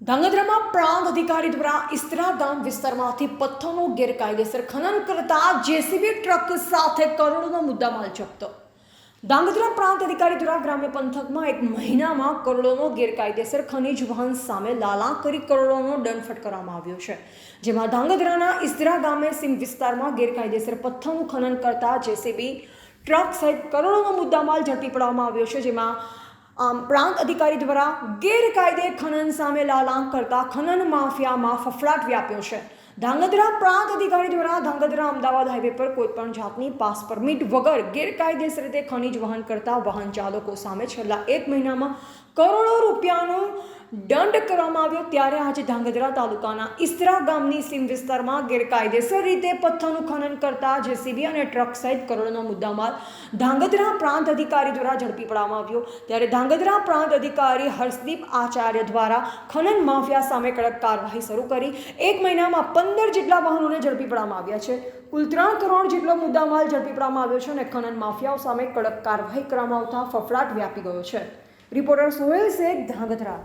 ધાંગધ્રામાં પ્રાંત અધિકારી દ્વારા ઇસ્તરા ગામ વિસ્તારમાંથી પથ્થરનો ગેરકાયદેસર ખનન કરતા જેસીબી ટ્રક સાથે કરોડોનો મુદ્દામાલ જપ્ત. ધાંગધ્રા પ્રાંત અધિકારી દ્વારા ગ્રામ્ય પંથકમાં એક મહિનામાં કરોડોનો ગેરકાયદેસર ખનિજ વહન સામે લાલા કરી કરોડોનો દંડ ફટકારવામાં આવ્યો છે. જેમાં ધાંગધ્રાના ઇસ્ત્રા ગામે સિંહ વિસ્તારમાં ગેરકાયદેસર પથ્થરનું ખનન કરતા જેસીબી ટ્રક સહિત કરોડોનો મુદ્દામાલ ઝડપી પાડવામાં આવ્યો છે. જેમાં આમ પ્રાંત અધિકારી દ્વારા ગેરકાયદે ખનન સામે લાલાંક કરતા ખનન માફિયામાં ફફડાટ વ્યાપ્યો છે. ધાંગધ્રા પ્રાંત અધિકારી દ્વારા ધાંગધ્રા અમદાવાદ હાઈવે પર કોઈપણ જાતની પાસ પરમિટ વગર ગેરકાયદેસર રીતે ખનિજ વહન કરતા વાહન ચાલકો સામે છેલ્લા એક મહિનામાં કરોડો રૂપિયાનો દંડ કરવામાં આવ્યો ત્યારે આજે ધાંગધ્રા તાલુકાના ઇસ્તરા ગામની સીમ વિસ્તારમાં ગેરકાયદેસર રીતે પથ્થરનું ખનન કરતા જેસીબી અને ટ્રક સહિત કરોડોનો મુદ્દામાલ ધાંગધ્રા પ્રાંત અધિકારી દ્વારા ઝડપી પાડવામાં આવ્યો. ત્યારે ધાંગધ્રા પ્રાંત અધિકારી હર્ષદીપ આચાર્ય દ્વારા ખનન માફિયા સામે કડક કાર્યવાહી શરૂ કરી. એક મહિનામાં પંદર જેટલા વાહનોને ઝડપી પાડવામાં આવ્યા છે. કુલ ત્રણ કરોડ જેટલો મુદ્દામાલ ઝડપી પાડવામાં આવ્યો છે અને ખનન માફિયાઓ સામે કડક કાર્યવાહી કરવામાં આવતા ફફડાટ વ્યાપી ગયો છે. રિપોર્ટર સોહેલ શેખ, ધાંગધ્રા.